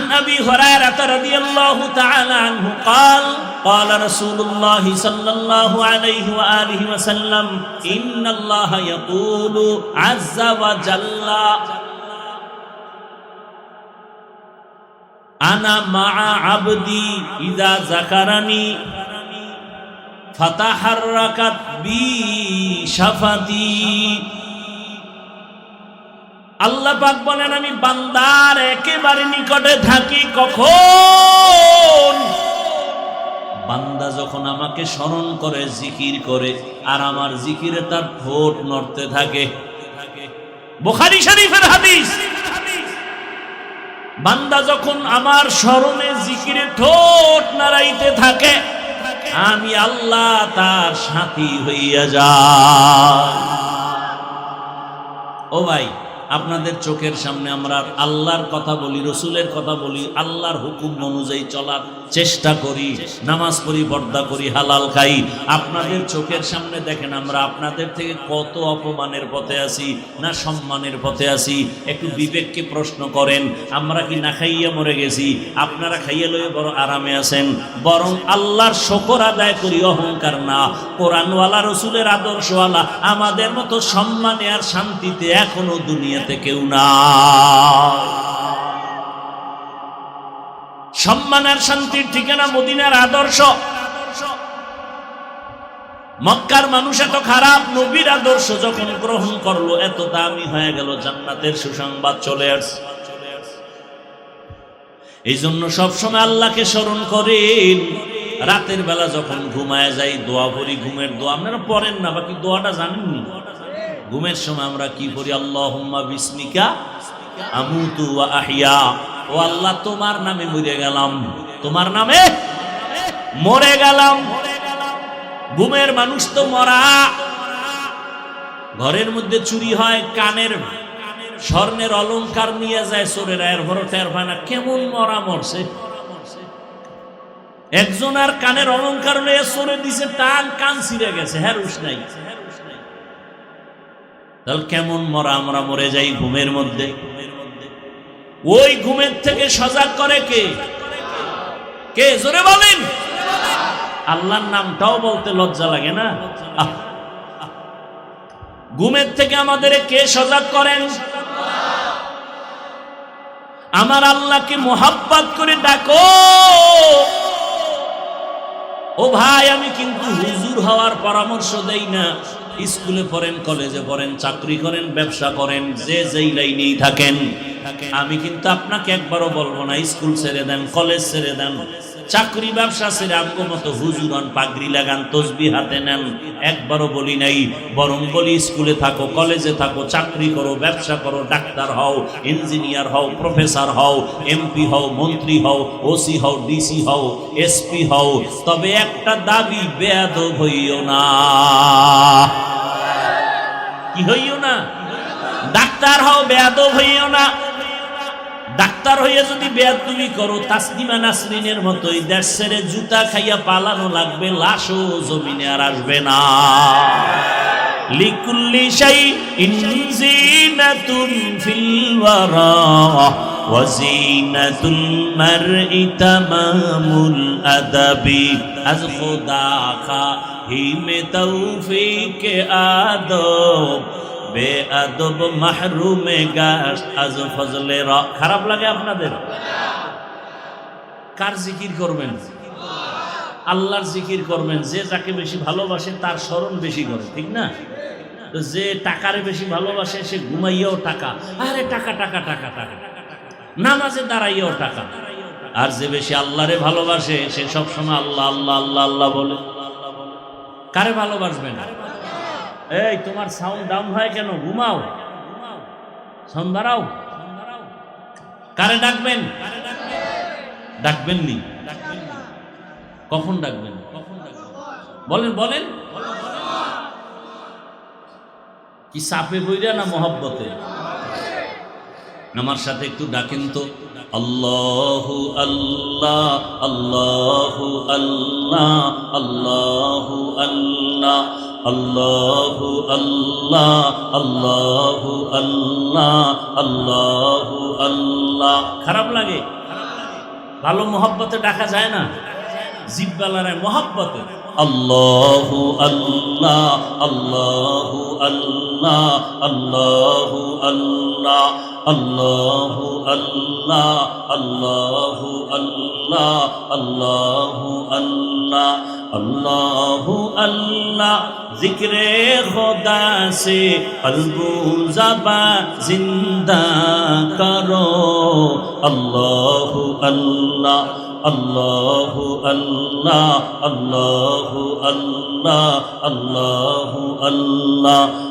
عن ابي هريره رضي الله تعالى عنه قال قال رسول الله صلى الله عليه واله وسلم ان الله يقول عز وجل انا مع عبدي اذا ذكرني فتحركت بي شفتي আল্লাহ পাক বলেন, আমি বান্দার একেবারে নিকটে থাকি কখন? বান্দা যখন আমাকে স্মরণ করে, জিকির করে, আর আমার জিকিরে তার ঠোঁট নড়তে থাকে। বুখারী শরীফের হাদিস। বান্দা যখন আমার স্মরণে জিকিরে ঠোঁট নাড়াইতে থাকে, আমি আল্লাহ তার সাথী হইয়া যাই। ও ভাই আপনাদের চোখের সামনে আমরা আল্লাহর কথা বলি, রসুলের কথা বলি, আল্লাহর হুকুম অনুযায়ী চলার চেষ্টা করি, নামাজ পড়ি বর্দা করি, হালাল খাই। আপনাদের চোখের সামনে দেখেন আমরা আপনাদের থেকে কত অপমানের পথে আছি, না সম্মানের পথে আছি। একটু বিবেককে প্রশ্ন করেন, আমরা কি না খাইয়া মরে গেছি? আপনারা খাইয়া লয়ে বড় আরামে আছেন। বরং আল্লাহর শকর আদায় করি, অহংকার না। কোরআনওয়ালা, রসুলের আদর্শওয়ালা, আমাদের মতো সম্মানে আর শান্তিতে এখনও দুনিয়াতে কেউ না সম্মান আর শান্তির ঠিকানা মদিনার আদর্শ। মক্কার মানুষ এত খারাপ, নবীর আদর্শ যখন গ্রহণ করল, এত দামি হয়ে গেল, জান্নাতের সুসংবাদ চলে আসছে। এই জন্য সবসময় আল্লাহকে স্মরণ করেন। রাতের বেলা যখন ঘুমায় যাই, দোয়া ভরি, ঘুমের দোয়া। আপনারা পড়েন না, বাকি দোয়াটা জানেননি? ঘুমের সময় আমরা কি পড়ি আল্লাহ বিস্মিকা আমুতু আহিয়া। ও আল্লাহ, তোমার নামে মরে গেলাম। তোমার নামে? মরে গেলাম। ঘুমের মানুষ তো মরা। ঘরের মধ্যে চুরি হয়, কানের স্বর্ণের অলংকার নিয়ে যায় চোরেরা, এর ভরো টের পায় না। কেমন মরা মরছে। একজন আর কানের অলংকার নিয়ে চোরে দিছে, টান কান ছিঁড়ে গেছে হ্যাঁ রুশ নাই। তাহলে কেমন মরা, আমরা মরে যাই ঘুমের মধ্যে? ওই ঘুমের থেকে সজাগ করে কে? কে? জোরে বলেন। আল্লাহর নামটাও বলতে লজ্জা লাগে না? ঘুমের থেকে আমাদের কে সজাগ করেন? আমার আল্লাহকে মোহাব্বাত করে ডাকো। ও ভাই, আমি কিন্তু হুজুর হওয়ার পরামর্শ দেই না। স্কুলে পড়েন, কলেজে পড়েন, চাকরি করেন, ব্যবসা করেন, যে যেই লাইনেই থাকেন। আমি কিন্তু আপনাকে একবারও বলব না, স্কুল ছেড়ে দেন, কলেজ ছেড়ে দেন। চাকরি ব্যবসা ছেড়ে আমগো মতো হুজুর হন পাগড়ি লাগান তসবি হাতে নেন। একবারও বলি নাই, বরং বলি, স্কুলে থাকো, কলেজে থাকো, চাকরি করো, ব্যবসা করো, ডাক্তার হও, ইঞ্জিনিয়ার হও, প্রফেসর হও, এমপি হও, মন্ত্রী হও, ওসি হও, ডিসি হও, এসপি হও, তবে একটা দাবি বেয়াদ হইও না। কি হইও না? ডাক্তার হও বেয়াদ হইও না। ডাক্তার হইয়া যদি বেয়াদুবি করো তাসলিমা নাসরিনের মতোই দেশ ছেড়ে জুতা খাইয়া পালানো লাগবে, লাশও জমিনে আর আসবে না। লিকুল্লি শাই ইনজিনাতুন ফিল ওয়ারা ওয়াজিনাতুল মারই তামামুল আদাবি। আজ খোদা খা, হিমে তৌফিক আদব। বে আদব মাহরুমে গাছ আজ ফজলে র। খারাপ লাগে আপনাদের? কার জিকির করবেন? আল্লাহর জিকির করবেন। যে যাকে বেশি ভালোবাসে, তার স্মরণ বেশি করে, ঠিক না? যে টাকারে বেশি ভালোবাসে, সে ঘুমাইয়াও টাকা। আরে টাকা টাকা টাকা টাকা। নামাজে দাঁড়াইয়াও টাকা। আর যে বেশি আল্লাহরে ভালোবাসে, সে সবসময় আল্লাহ আল্লাহ আল্লাহ আল্লাহ বলে। কারে ভালোবাসবেন? এই, তোমার সাউন্ড ডাউন হয় কেন? ঘুমাও। সন্ধ্যারাও কারে ডাকবেন? ডাকবেন কখন ডাকবেন? বলেন বলেন। কি সাপে বইরা না মহব্বতে? আমার সাথে একটু ডাকেন তো। আল্লাহু আল্লাহ আল্লাহু আল্লাহ আল্লাহু আল্লাহ আল্লাহু আল্লাহ আল্লাহু আল্লাহ আল্লাহু আল্লাহ। খারাপ লাগে? ভালো মোহব্বতে ডাকা যায় না? জিব্বালারে মোহব্বতে। আল্লাহু আল্লাহ আল্লাহু আল্লাহ আল্লাহু আল্লাহ। আল্লাহু আল্লাহ আল্লাহু আল্লাহ আল্লাহু আল্লাহ আল্লাহু আল্লাহ। জিক্রে খোদা সে কলবু জবা জিন্দা করো। আল্লাহু আল্লাহ আল্লাহু আল্লাহ আল্লাহু আল্লাহ আল্লাহু আল্লাহ।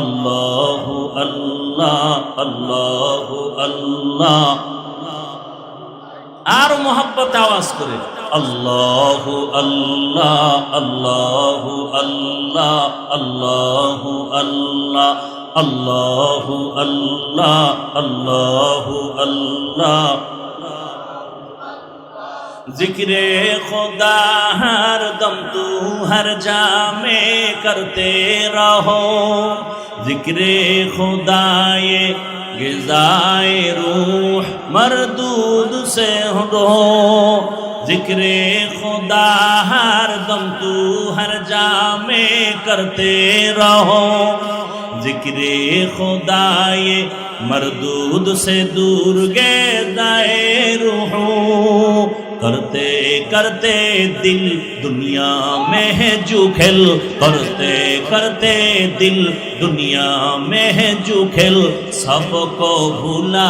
আল্লাহু আল্লাহ আল্লাহু আল্লাহ। আর মোহাব্বত আওয়াজ করে, আল্লাহু আল্লাহ আল্লাহু আল্লাহ আল্লাহু আল্লাহ আল্লাহু আল্লাহ আল্লাহু আল্লাহ। জিক্রে খোদা, হার দম তু, হর জামে করতে রহো ذکر خدا یہ غذائے روح، مردود سے ہو ذکر خدا ہر دم تو ہر جا میں کرتے رہو۔ ذکر خدا یہ مردود سے دور گے دائے کرتے کرتے دل دنیا میں ہے جوکھل کرتے کرتے دل دنیا میں ہے جوکھل سب کو بھولا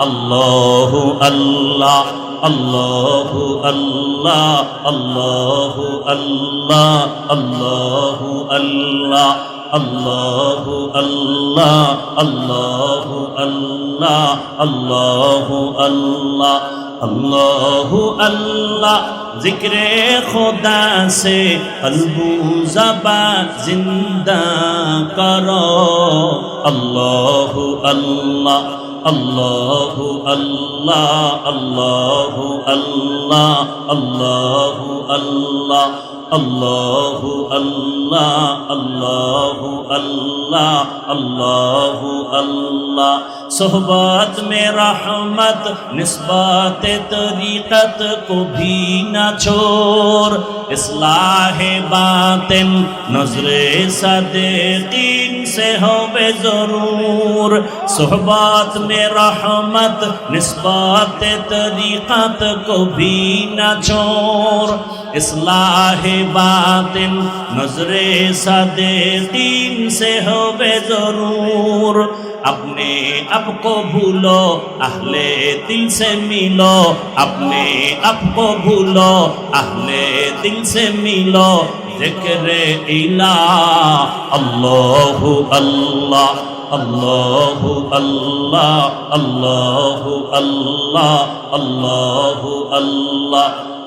اللہ اللہ اللہ اللہ اللہ اللہ اللہ اللہ اللہ اللہ اللہ اللہ اللہ اللہ اللہ اللہ ذکر خدا سے قلب زبان زندہ کرو اللہ اللہ اللہ اللہ اللہ اللہ اللہ اللہ اللہ اللہ اللہ اللہ اللہ اللہ صحبات میں رحمت نسبات طریقت کو بھی نہ چھوڑ اصلاح باطن نظر صدقین سے ہو بے ضرور صحبات میں رحمت نسبات طریقت کو بھی نہ چھوڑ اصلاح باطن نظر صدیقین سے ہوے ضرور اپنے آپ کو بھولو اہل دل سے ملو اپنے آپ کو بھولو اہل دل سے ملو ذکر الہ اللہ اللہ اللہ اللہ اللہ اللہ اللہ اللہ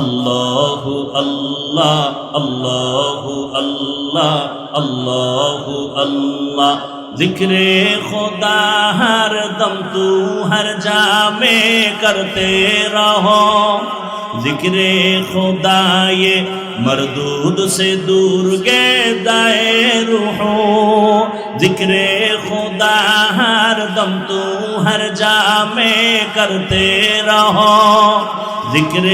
আল্লাহু আল্লাহ আল্লাহু আল্লাহ আল্লাহু আল্লাহ। জিক্রে খোদা হর দম তু হর জামে করতে রহো। ذکر خدا یہ مردود سے دور گئے دائے روحوں، ذکر خدا ہر دم تو ہر جا میں کرتے رہو۔ ذکر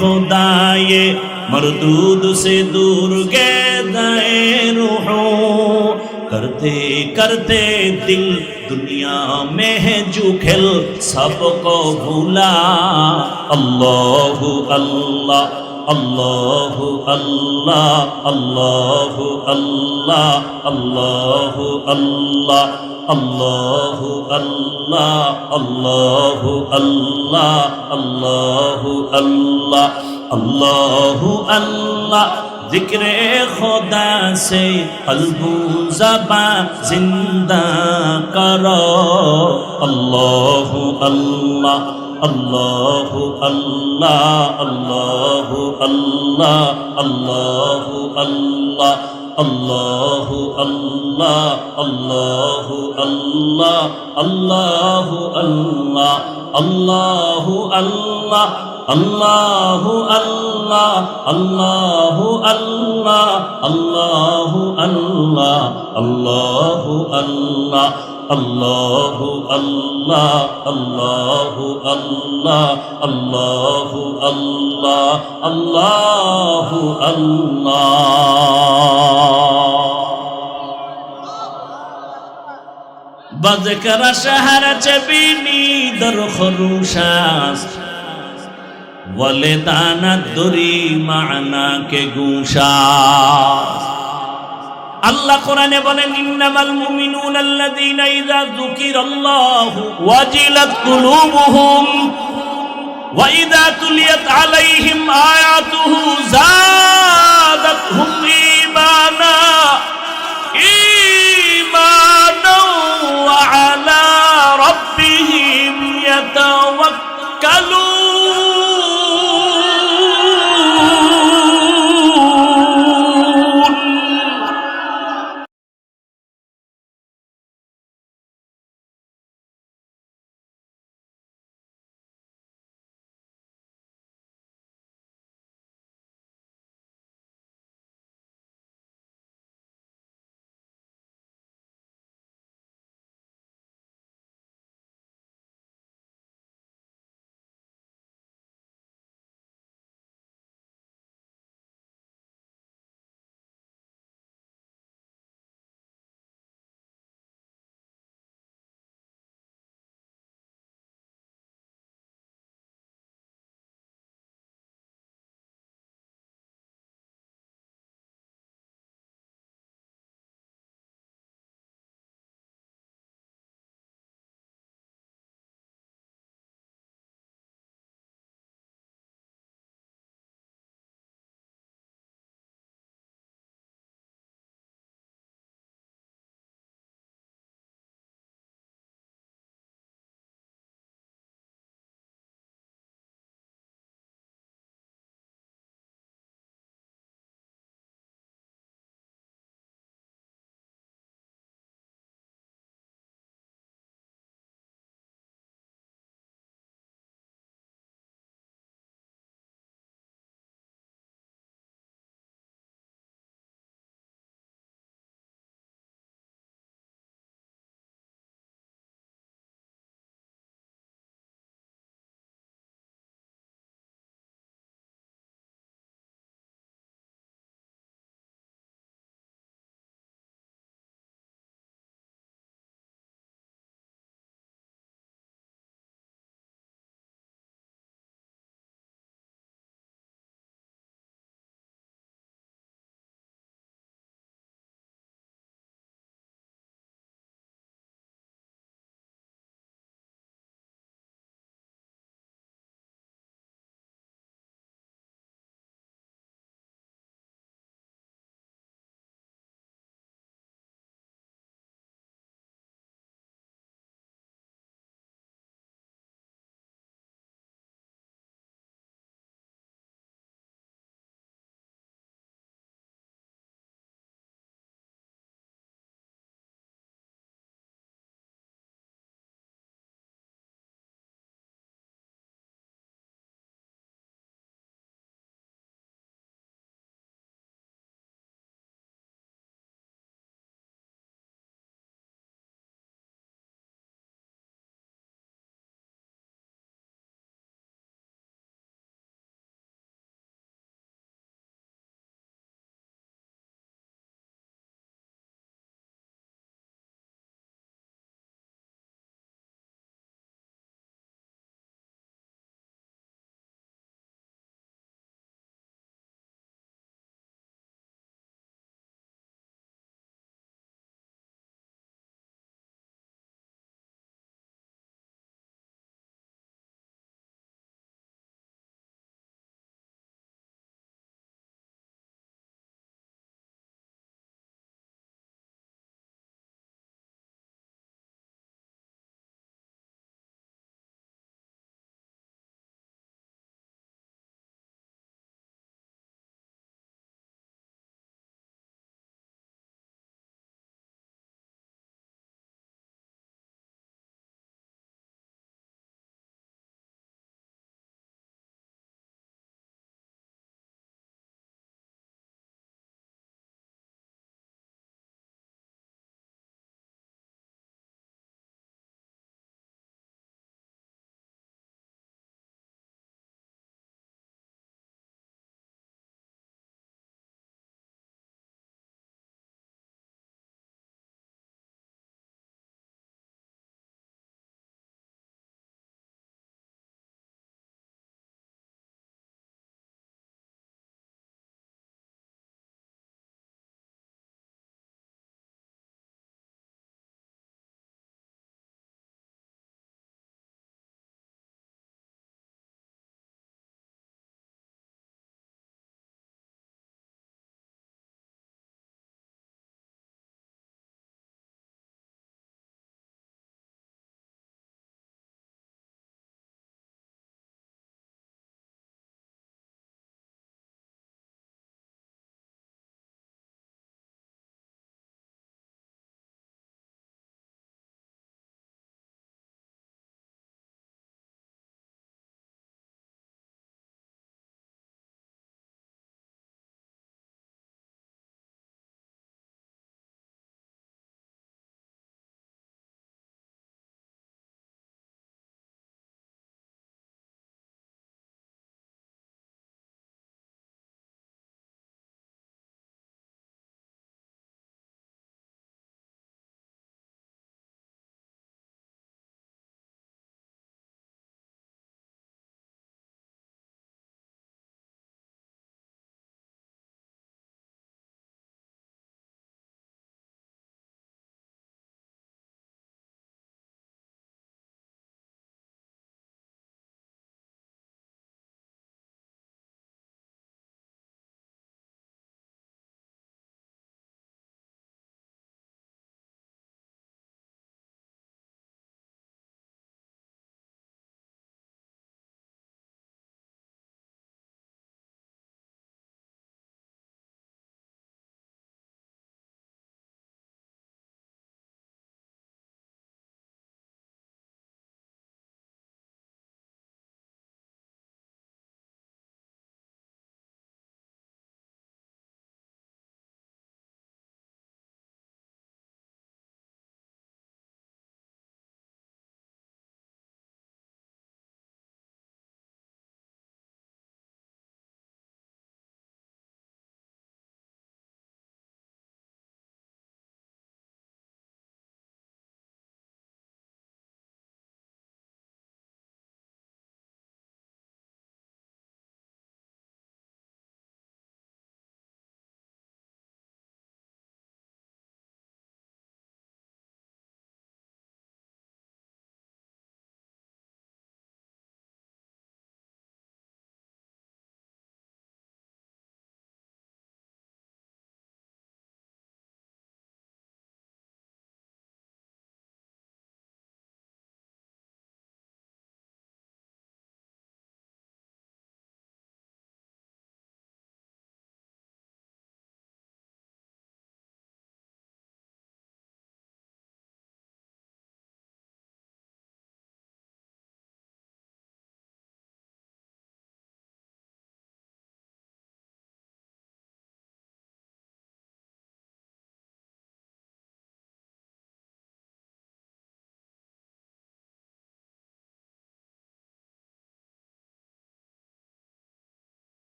خدا یہ مردود سے دور گئے دائے روحوں करते करते दिल दुनिया में है जुखिल सबको भूला अल्लाह अल्लाह अल्लाह अल्लाह अल्लाह अल्लाह अल्लाह अल्लाह अल्लाह अल्लाह अल्लाह अल्लाह अल्लाह अल्लाह अल्लाह अल्लाह ذکر خدا سے قلب زبا زندہ کرو اللہ اللہ اللہ اللہ اللہ اللہ اللہ اللہ اللہ اللہ اللہ اللہ اللہ اللہ اللہ اللہ আল্লাহু আল্লাহ আল্লাহু আল্লাহ আল্লাহু আল্লাহ আল্লাহু আল্লাহ আল্লাহু আল্লাহ আল্লাহু আল্লাহ আল্লাহু আল্লাহ আল্লাহু আল্লাহ। বাজকারা শহর চবিনি দর খরুশাস বলে দানা দরি মানাকে গুসা আল্লাহ কোরআনে বলেন, ইন্নামাল মুমিনুন আল্লাযীনা ইযা যুকিরাল্লাহু ওয়াজিলাত কুলুবুহুম ওয়া ইযা তুলিয়াত আলাইহিম আয়াতুহু যাদাতহুম ঈমানা। ঈমানা ওয়া আলা রাব্বিহিম ইয়াতাওয়াক্কালুন।